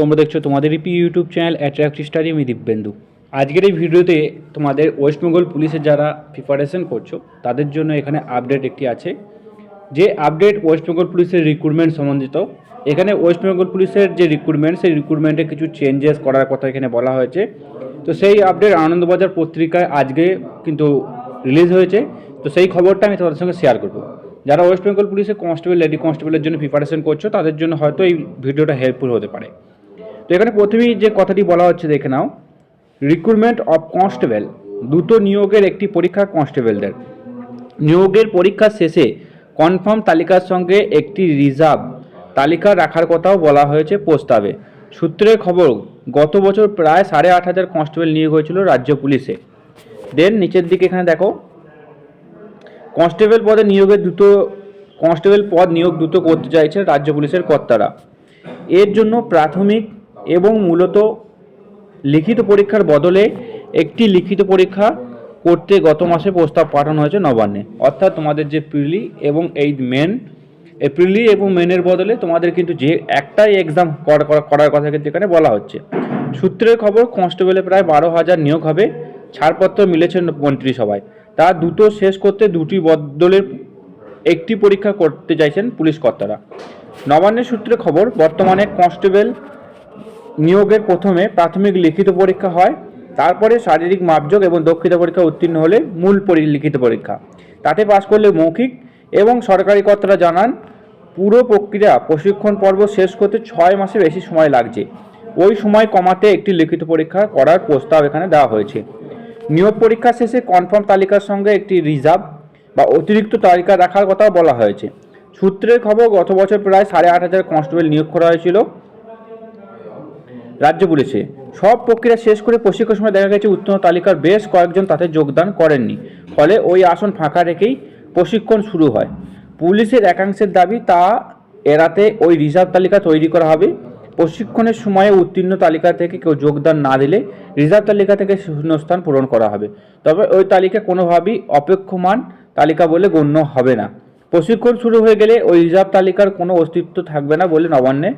তোমরা দেখছ তোমাদের EP YouTube channel attract study আমি দিব্যেন্দু আজকের এই ভিডিওতে তোমাদের ওয়েস্ট বেঙ্গল পুলিশের যারা প্রিপারেশন করছ, তাদের জন্য এখানে আপডেট একটি আছে। যে আপডেট ওয়েস্ট বেঙ্গল পুলিশের রিক্রুটমেন্ট সম্বন্ধিত, এখানে ওয়েস্ট বেঙ্গল পুলিশের যে রিক্রুটমেন্ট সেই রিক্রুটমেন্টে কিছু চেঞ্জেস করার কথা এখানে বলা হয়েছে। তো সেই আপডেট আনন্দবাজার পত্রিকায় আজকে কিন্তু রিলিজ হয়েছে। তো সেই খবরটা আমি তোমাদের সঙ্গে শেয়ার করব। যারা ওয়েস্ট বেঙ্গল পুলিশের কনস্টেবল লেডি কনস্টেবলের জন্য প্রিপারেশন করছ, তাদের জন্য হয়তো এই ভিডিওটা হেল্পফুল হতে পারে। তো এখানে প্রথমেই যে কথাটি বলা হচ্ছে, দেখে নাও। রিক্রুটমেন্ট অফ কনস্টেবল দ্রুত নিয়োগের একটি পরীক্ষা কনস্টেবলদের নিয়োগের পরীক্ষা শেষে কনফার্ম তালিকার সঙ্গে একটি রিজার্ভ তালিকা রাখার কথাও বলা হয়েছে প্রস্তাবে। সূত্রের খবর, গত বছর প্রায় সাড়ে আট হাজার কনস্টেবল নিয়োগ হয়েছিল রাজ্য পুলিশে। দেন নিচের দিকে এখানে দেখো কনস্টেবল পদে নিয়োগের দ্রুত কনস্টেবল পদ নিয়োগ দ্রুত করতে চাইছে রাজ্য পুলিশের কর্তারা। এর জন্য প্রাথমিক এবং মূলত লিখিত পরীক্ষার বদলে একটি লিখিত পরীক্ষা করতে গত মাসে প্রস্তাব পাঠানো হয়েছে নবান্নে। অর্থাৎ তোমাদের যে প্রিলি এবং এই মেন এই প্রিলি এবং মেনের বদলে তোমাদের কিন্তু যে একটাই এক্সাম করার কথা কিন্তু এখানে বলা হচ্ছে। সূত্রের খবর কনস্টেবলে প্রায় বারো হাজার নিয়োগ হবে, ছাড়পত্র মিলেছে মন্ত্রিসভায় তা দ্রুত শেষ করতে দুটি বদলের একটি পরীক্ষা করতে চাইছেন পুলিশ কর্তারা। নবান্নের সূত্রে খবর, বর্তমানে কনস্টেবল নিয়োগের প্রথমে প্রাথমিক লিখিত পরীক্ষা হয়, তারপরে শারীরিক মাপযোগ এবং দক্ষতা পরীক্ষা উত্তীর্ণ হলে মূল লিখিত পরীক্ষা। তাতে পাশ করলে মৌখিক এবং সরকারি কর্তারা জানান, পুরো প্রক্রিয়া প্রশিক্ষণ পর্ব শেষ করতে ছয় মাসে বেশি সময় লাগছে। ওই সময় কমাতে একটি লিখিত পরীক্ষা করার প্রস্তাব এখানে দেওয়া হয়েছে। নিয়োগ পরীক্ষা শেষে কনফার্ম তালিকার সঙ্গে একটি রিজার্ভ বা অতিরিক্ত তালিকা রাখার কথাও বলা হয়েছে। সূত্রের খবর, গত বছর প্রায় সাড়ে আট হাজার কনস্টেবল নিয়োগ করা হয়েছিল। রাজ্য পুলিশে সব প্রক্রিয়া শেষ করে প্রশিক্ষণ সময় দেখা গেছে উত্তম তালিকার বেশ কয়েকজন তাতে যোগদান করেননি। ফলে ওই আসন ফাঁকা রেখেই প্রশিক্ষণ শুরু হয়। পুলিশের একাংশের দাবি, তা এড়াতে ওই রিজার্ভ তালিকা তৈরি করা হবে। প্রশিক্ষণের সময়ে উত্তীর্ণ তালিকা থেকে কেউ যোগদান না দিলে রিজার্ভ তালিকা থেকে শূন্যস্থান পূরণ করা হবে। তবে ওই তালিকা কোনোভাবেই অপেক্ষমান তালিকা বলে গণ্য হবে না। প্রশিক্ষণ শুরু হয়ে গেলে ওই রিজার্ভ তালিকার কোনো অস্তিত্ব থাকবে না বলে নবান্নে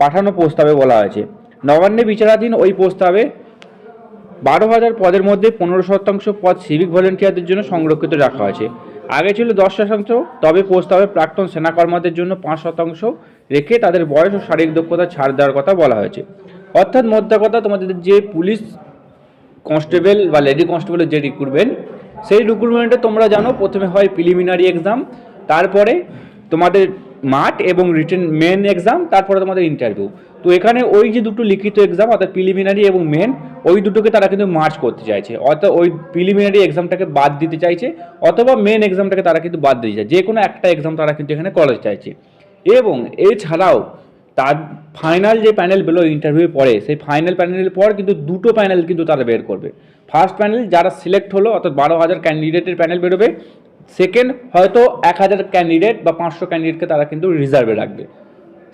পাঠানো প্রস্তাবে বলা হয়েছে। নবান্নে বিচারাধীন ওই প্রস্তাবে বারো হাজার পদের মধ্যে পনেরো শতাংশ পদ সিভিক ভলেন্টিয়ারদের জন্য সংরক্ষিত রাখা হয়েছে। আগে ছিল দশ শতাংশ, তবে প্রস্তাবে প্রাক্তন সেনা কর্মীদের জন্য পাঁচ শতাংশ রেখে তাদের বয়স ও শারীরিক দক্ষতা ছাড় দেওয়ার কথা বলা হয়েছে। অর্থাৎ মোদ্দা কথা, তোমাদের যে পুলিশ কনস্টেবল বা লেডি কনস্টেবলের যে রিক্রুটমেন্ট সেই রিক্রুটমেন্টে তোমরা জানো, প্রথমে হয় প্রিলিমিনারি এক্সাম তারপরে তোমাদের মাঠ এবং রিটেন মেন এক্সাম তারপরে তোমাদের ইন্টারভিউ তো এখানে ওই যে দুটো লিখিত এক্সাম অর্থাৎ প্রিলিমিনারি এবং মেন ওই দুটোকে তারা কিন্তু মার্চ করতে চাইছে। অর্থাৎ ওই প্রিলিমিনারি এক্সামটাকে বাদ দিতে চাইছে, অথবা মেন এক্সামটাকে তারা কিন্তু বাদ দিতে চাইছে। যে কোনো একটা এক্সাম তারা কিন্তু এখানে কলেজ চাইছে। এবং এছাড়াও তার ফাইনাল যে প্যানেল বেরো ইন্টারভিউ পরে, সেই ফাইনাল প্যানেলের পর কিন্তু দুটো প্যানেল কিন্তু তারা বের করবে। ফার্স্ট প্যানেল যারা সিলেক্ট হলো, অর্থাৎ বারো হাজার ক্যান্ডিডেটের প্যানেল বেরোবে সেকেন্ড হয়তো এক হাজার ক্যান্ডিডেট বা পাঁচশো ক্যান্ডিডেটকে তারা কিন্তু রিজার্ভে রাখবে।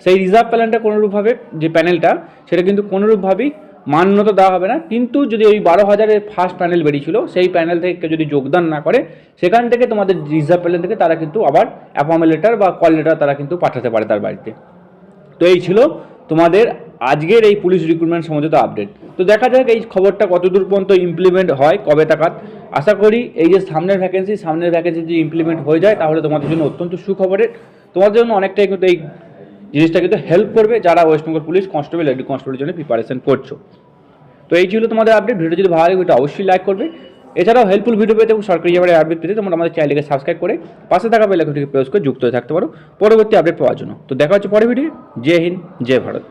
সেই রিজার্ভ প্যানেলটা কোনোরূপভাবে যে প্যানেলটা সেটা কিন্তু কোনোরূপভাবেই মান্যতা দেওয়া হবে না। কিন্তু যদি ওই বারো হাজারের ফার্স্ট প্যানেল বেরিয়েছিল, সেই প্যানেল থেকে যদি যোগদান না করে, সেখান থেকে তোমাদের রিজার্ভ প্যানেল থেকে তারা কিন্তু আবার অ্যাপয়েন্টমেন্ট লেটার বা কল লেটার তারা কিন্তু পাঠাতে পারে তার বাড়িতে। তো এই ছিল তোমাদের আজকের এই পুলিশ রিক্রুটমেন্ট সম্বন্ধিত আপডেট তো দেখা যাক এই খবরটা কতদূর পর্যন্ত ইমপ্লিমেন্ট হয়, কবে তাকাত। আশা করি এই যে সামনের ভ্যাকেন্সি সামনের ভ্যাকেন্সি যদি ইমপ্লিমেন্ট হয়ে যায়, তাহলে তোমাদের জন্য অত্যন্ত সুখবরের। তোমাদের জন্য অনেকটাই কিন্তু এই জিনিসটা কিন্তু হেল্প করবে যারা West Bengal police constable lady কনস্টেবলের জন্য প্রিপারেশন করছ। তো এই ছিল তোমাদের আপডেট ভিডিও যদি ভালো লাগে অবশ্যই লাইক করবে। এছাড়াও হেল্পফুল ভিডিও পেতে এবং সরকারি ব্যাপারে আপডেট পেতে তোমরা আমাদের চ্যানেলকে সাবস্ক্রাইব করে পাশে থাকা বেলাইকনটিকে প্রেস করে যুক্ত হয়ে থাকতে পারো। পরবর্তী আপডেট পাওয়ার জন্য। তো দেখা হচ্ছে পরে ভিডিও জয় হিন্দ, জয় ভারত।